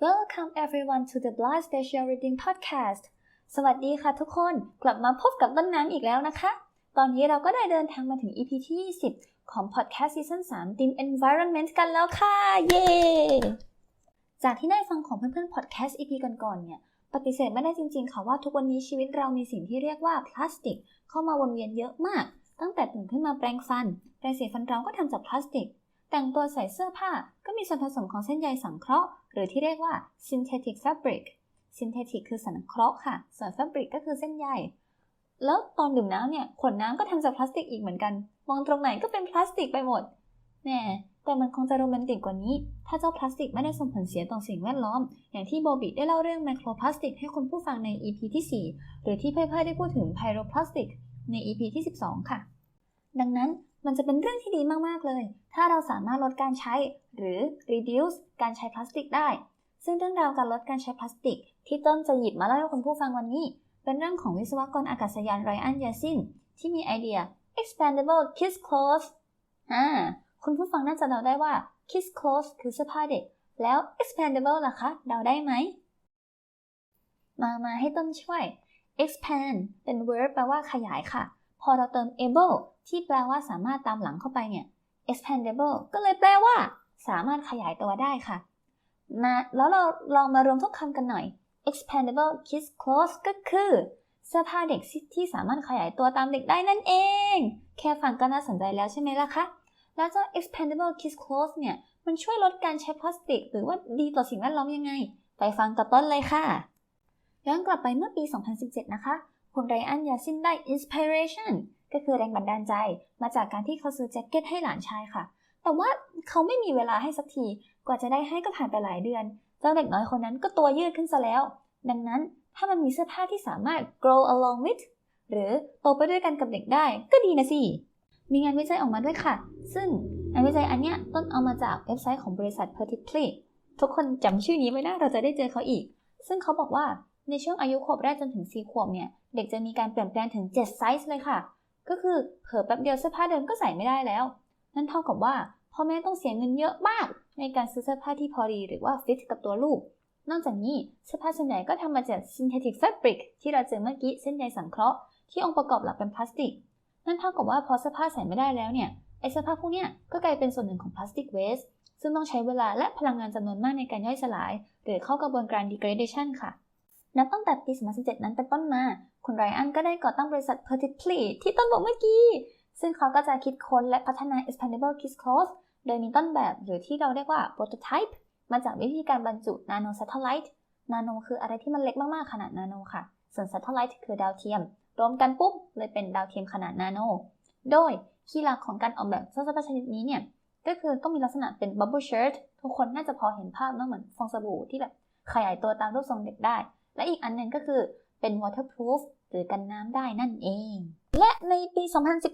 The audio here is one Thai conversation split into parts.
Welcome everyone to the Blind Special Reading Podcast สวัสดีค่ะทุกคน กลับมาพบกับต้นน้ำอีกแล้วนะคะ ตอนนี้เราก็ได้เดินทางมาถึง EP ที่ 20 ของ Podcast Season 3 Team Environment กันแล้วค่ะ เย้ จากที่ได้ฟังของเพื่อนๆ Podcast EP ก่อนๆ เนี่ย ปฏิเสธไม่ได้จริงๆ ค่ะว่าทุกวันนี้ชีวิตเรามีสิ่งที่เรียกว่าพลาสติก เข้ามาวนเวียนเยอะมาก ตั้งแต่ตื่นขึ้นมาแปรงฟัน แปรงสีฟันเราก็ทำจากพลาสติก แต่งตัวใส่เสื้อผ้าก็มีส่วนผสมของเส้นใยสังเคราะห์ หรือที่เรียกว่า synthetic fabric synthetic คือสังเคราะห์ค่ะ ส่วน fabric ก็คือเส้นใย แล้วตอนดื่มน้ำเนี่ย ขวดน้ำก็ทำจากพลาสติกอีกเหมือนกัน มองตรงไหนก็เป็นพลาสติกไปหมด แหม แต่มันคงจะโรแมนติกกว่านี้ ถ้าเจ้าพลาสติกไม่ได้ส่งผลเสียต่อสิ่งแวดล้อม อย่างที่โบบิได้เล่าเรื่องไมโครพลาสติกให้คุณผู้ฟังใน EP ที่ 4 หรือที่เพื่อนๆได้พูดถึงไพโรพลาสติกใน EP ที่ 12 ค่ะ ดังนั้น มันจะเป็นเรื่องที่ดีมากๆเลย ถ้าเราสามารถลดการใช้ หรือ reduce การใช้พลาสติกได้ ซึ่งเรื่องราวการลดการใช้พลาสติก ที่ต้นจะหยิบมาเล่าให้คุณผู้ฟังวันนี้ เป็นเรื่องของวิศวกรอากาศยานไรอันยาซินที่มีไอเดีย expandable kids clothes อ่าคุณผู้ฟังน่าจะเดาได้ว่า kids clothes คือเสื้อผ้าเด็ก แล้ว expandable ล่ะคะเดาได้ไหม มา มาให้ต้นช่วย expand เป็น verb แปลว่าขยายค่ะ พอเราเติม able ที่แปลว่าสามารถตามหลังเข้าไปเนี่ย expandable ก็เลยแปลว่า สามารถขยายตัวได้ค่ะ มาแล้วเราลองมารวมทุกคำกันหน่อย expandable kids clothes ก็คือเสื้อผ้าเด็กที่สามารถขยายตัวตามเด็กได้นั่นเอง แค่ฟังก็น่าสนใจแล้วใช่ไหมล่ะคะ แล้วเจ้า expandable kids clothes เนี่ย มันช่วยลดการใช้พลาสติก หรือว่าดีต่อสิ่งแวดล้อมยังไง ไปฟังกับต้นเลยค่ะ ย้อนกลับไปเมื่อปี 2017 นะคะ คุณไรอันยาซินได้ inspiration ก็คือแรงบันดาลใจมาจากการที่เขาซื้อแจ็คเก็ตให้หลานชายค่ะ แต่ว่าเขาไม่มีเวลาให้สักที กว่าจะได้ให้ก็ผ่านไปหลายเดือน เจ้าเด็กน้อยคนนั้นก็ตัวยืดขึ้นซะแล้ว ดังนั้นถ้ามันมีเสื้อผ้าที่สามารถ grow along with หรือโตไปด้วยกันกับเด็กได้ก็ดีนะสิ มีงานวิจัยออกมาด้วยค่ะ ซึ่งงานวิจัยอันเนี้ยต้นเอามาจากเว็บไซต์ของบริษัท p e r t i c l y ทุกคนจำชื่อนี้ไว้นะเราจะได้เจอเขาอีก ซึ่งเขาบอกว่า ในช่วงอายุขวบแรกจนถึง 4 ขวบเนี่ย เด็กจะมีการเปลี่ยนแปลงถึง 7 ไซส์เลยค่ะ ก็คือเผลอแป๊บเดียวเสื้อผ้าเดิมก็ใส่ไม่ได้แล้ว นั่นเท่ากับว่าพ่อแม่ต้องเสียเงินเยอะมาก ในการซื้อเสื้อผ้าที่พอดีหรือว่าฟิตกับตัวลูก นอกจากนี้เสื้อผ้าส่วนใหญ่ก็ทำมาจาก synthetic fabric ที่เราเจอเมื่อกี้เส้นใยสังเคราะห์ที่องค์ประกอบหลักเป็นพลาสติก นั่นเท่ากับว่าพอเสื้อผ้าใส่ไม่ได้แล้วเนี่ยไอเสื้อผ้าพวกเนี้ยก็กลายเป็นส่วนหนึ่งของพลาสติกเวสซึ่งต้องใช้เวลาและพลังงานจำนวนมากในการย่อยสลาย หรือเข้ากระบวนการ degradation ค่ะ นับตั้งแต่ปี2017 นั้นเป็นต้นมา คุณไรอันก็ได้ก่อตั้งบริษัท p e r t i c l y ที่ต้นบอกเมื่อกี้ ซึ่งเขาก็จะคิดค้นและพัฒนา expandable kids clothes โดยมีต้นแบบหรือที่เราเรียกว่า prototype มาจากวิธีการบรรจุ nano satellite nano คืออะไรที่มันเล็กมากๆ ขนาด nano ค่ะ ส่วน satellite คือดาวเทียม รวมกันปุ๊บเลยเป็นดาวเทียมขนาด nano โดยคีย์หลักของการออกแบบเสื้อผ้าชนิดนี้เนี่ย ก็คือต้องมีลักษณะเป็น bubble shirt ทุกคนน่าจะพอเห็นภาพเนาะเหมือนฟองสบู่ที่แบบขยายตัวตามรูปทรงเด็กได้ และอีกอันหนึงก็คือเป็น waterproof หรือกันน้ำได้นั่นเอง และในปี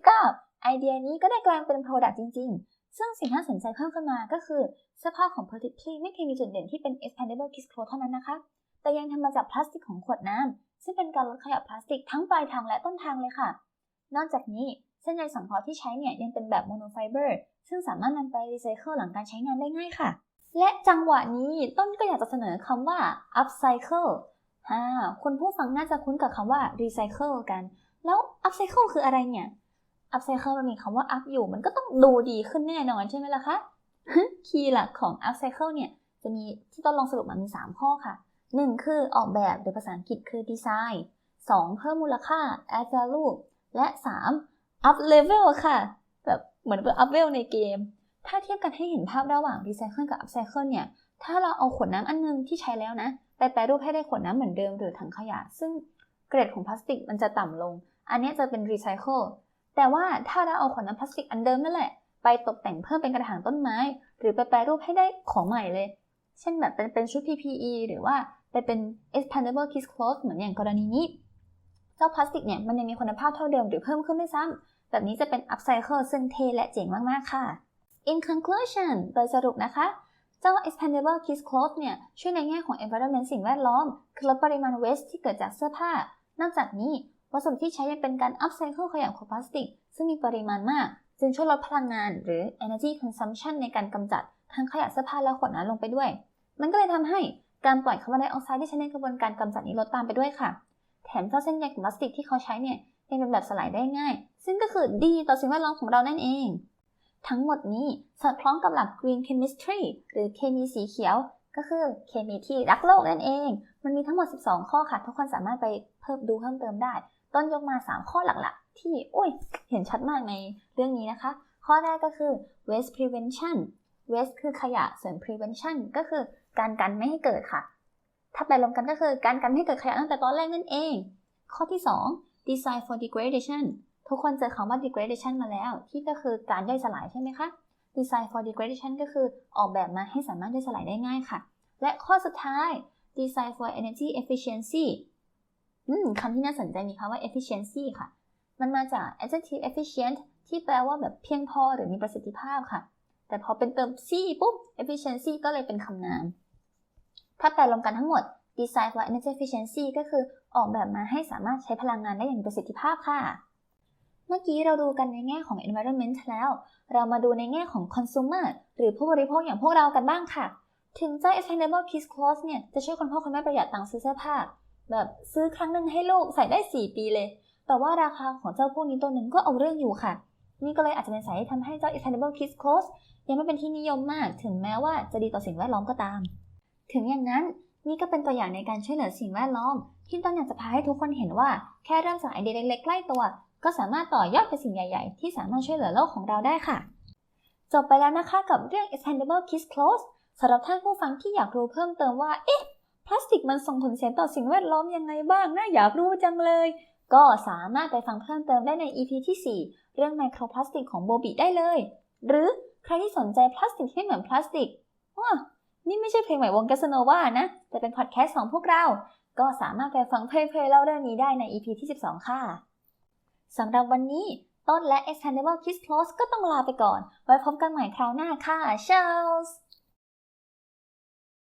2019 ไอเดียนี้ก็ได้กลายเป็น product จริง ๆ ซึ่งสิ่งน่าสนใจเพิ่มขึ้นมาก็คือเสื้อผ้าของ p e r t i c l y ไม่เพียงมีจุดเด่นที่เป็น expandable kids clothes เท่านั้นนะคะ แต่ยังทำมาจากพลาสติกของขวดน้ำซึ่งเป็นการลดขยะพลาสติกทั้งปลายทางและต้นทางเลยค่ะ นอกจากนี้เส้นใยสังเคราะห์ที่ใช้เนี่ยยังเป็นแบบโมโนไฟเบอร์ซึ่งสามารถนำไปรีไซเคิลหลังการใช้งานได้ง่ายค่ะ และจังหวะนี้ต้นก็อยากจะเสนอคำว่า upcycle ฮ่าคุณผู้ฟังน่าจะคุ้นกับคำว่า recycle กัน แล้ว upcycle คืออะไรเนี่ย upcycle มันมีคำว่า up อยู่ มันก็ต้องดูดีขึ้นแน่นอนใช่ไหมล่ะคะ คีย์หลักของ upcycle เนี่ย จะมีที่ต้นลองสรุปมามี 3 ข้อค่ะ 1 คือออกแบบหรือภาษาอังกฤษคือ design 2 เพิ่มมูลค่า add value และ 3 up level ค่ะ แบบเหมือนเป็น up level ในเกม ถ้าเทียบกันให้เห็นภาพระหว่าง recycle กับ upcycle เนี่ย ถ้าเราเอาขวดน้ำอันนึงที่ใช้แล้วนะ ไปแปรรูปให้ได้ขวดน้ำเหมือนเดิมหรือถังขยะ ซึ่งเกรดของพลาสติกมันจะต่ำลง อันนี้จะเป็น recycle แต่ว่าถ้าเราเอาขวดน้ำพลาสติกอันเดิมนั่นแหละ ไปตกแต่งเพิ่มเป็นกระถางต้นไม้ หรือไปแปรรูปให้ได้ของใหม่เลย เช่นแบบเป็นเป็นชุด PPE หรือว่าไปเป็น expandable kids clothes เหมือนอย่างกรณีนี้ เจ้าพลาสติกเนี่ยมันยังมีคุณภาพเท่าเดิมหรือเพิ่มขึ้นด้วยซ้ำแบบนี้จะเป็น upcycle ซึ่งเทและเจ๋งมากๆค่ะ in conclusion โดยสรุปนะคะ เจ้า expandable kids clothes เนี่ยช่วยในแง่ของ environment สิ่งแวดล้อม คือลดปริมาณ waste ที่เกิดจากเสื้อผ้า นอกจากนี้ วัสดุที่ใช้ยังเป็นการ upcycle ขยะของพลาสติก ซึ่งมีปริมาณมาก จึงช่วยลดพลังงาน หรือ energy consumption ในการกำจัดทั้งขยะเสื้อผ้าและขวดน้ำลงไปด้วย มันก็เลยทำให้การปล่อยคาร์บอนไดออกไซด์ที่ใช้ในกระบวนการกำจัดนี้ลดตามไปด้วยค่ะ แถมเจ้าเส้นใยของพลาสติกที่เขาใช้เนี่ยยังเป็นแบบสลายได้ง่าย ซึ่งก็คือดีต่อสิ่งแวดล้อมของเรานั่นเอง ทั้งหมดนี้สอดคล้องกับหลัก Green Chemistry หรือเคมีสีเขียว ก็คือเคมีที่รักโลกนั่นเอง มันมีทั้งหมด 12 ข้อค่ะ ทุกคนสามารถไปเพิ่มดูเพิ่มเติมได้ ต้นยกมา 3 ข้อหลักๆ ที่โอ้ย เห็นชัดมากในเรื่องนี้นะคะ ข้อแรกก็คือ waste prevention waste คือขยะ ส่วน prevention ก็คือการกันไม่ให้เกิดค่ะ ถ้าแปลรวมกันก็คือการกันไม่ให้เกิดขยะตั้งแต่ตอนแรกนั่นเอง ข้อที่ 2 design for degradation ทุกคนเจอคำว่า degradation มาแล้ว ที่ก็คือการย่อยสลายใช่ไหมคะ design for degradation ก็คือออกแบบมาให้สามารถย่อยสลายได้ง่ายค่ะ และข้อสุดท้าย design for energy efficiency อืมคำที่น่าสนใจมีคำว่า efficiency ค่ะ มันมาจาก adjective efficient ที่แปลว่าแบบเพียงพอหรือมีประสิทธิภาพค่ะ แต่พอเป็นเติม c ปุ๊บ efficiency ก็เลยเป็นคำนาม ถ้าแปลรวมกันทั้งหมด design for energy efficiency ก็คือออกแบบมาให้สามารถใช้พลังงานได้อย่างมีประสิทธิภาพค่ะ มื่อกี้เราดูกันในแง่ของ environment แล้ว เรามาดูในแง่ของ consumer หรือผู้บริโภคอย่างพวกเรากันบ้างค่ะ ถึงเจ้า Attainable Kids Clothes เนี่ยจะช่วยคนพ่อคนแม่ประหยัดตังค์ซื้อเสื้อผ้า แบบซื้อครั้งหนึ่งให้ลูกใส่ได้ 4 ปีเลย แต่ว่าราคาของเจ้าพวกนี้ตัวหนึ่งก็เอาเรื่องอยู่ค่ะ นี่ก็เลยอาจจะเป็นสาเหตุทำให้เจ้า Attainable Kids Clothes ยังไม่เป็นที่นิยมมาก ถึงแม้ว่าจะดีต่อสิ่งแวดล้อมก็ตาม ถึงอย่างนั้นนี่ก็เป็นตัวอย่างในการช่วยเหลือสิ่งแวดล้อม ที่ต้นอยากจะพาให้ทุกคนเห็นว่าแค่เริ่มจากไอเดียเล็กๆใกล้ตัว ก็สามารถต่อยอดไปสิ่งใหญ่ ๆ ที่สามารถช่วยเหลือโลกของเราได้ค่ะ จบไปแล้วนะคะกับเรื่อง Expandable Kids Clothes สำหรับท่านผู้ฟังที่อยากรู้เพิ่มเติมว่า เอ๊ะ พลาสติกมันส่งผลเสียต่อสิ่งแวดล้อมยังไงบ้างน่าอยากรู้จังเลย ก็สามารถไปฟังเพิ่มเติมได้ใน EP ที่ 4 เรื่องไมโครพลาสติกของโบบิได้เลย หรือใครที่สนใจพลาสติกที่เหมือนพลาสติกว้านี่ไม่ใช่เพลงใหม่วงกัสโนวานะ แต่เป็นพอดแคสต์ของพวกเรา ก็สามารถไปฟังเพลย์ๆเล่าเรื่องนี้ได้ใน EP ที่ 12 ค่ะ สำหรับวันนี้ต้นและ Extendable Kids Close ก็ต้องลาไปก่อน ไว้พบกันใหม่คราวหน้าค่ะ Cheers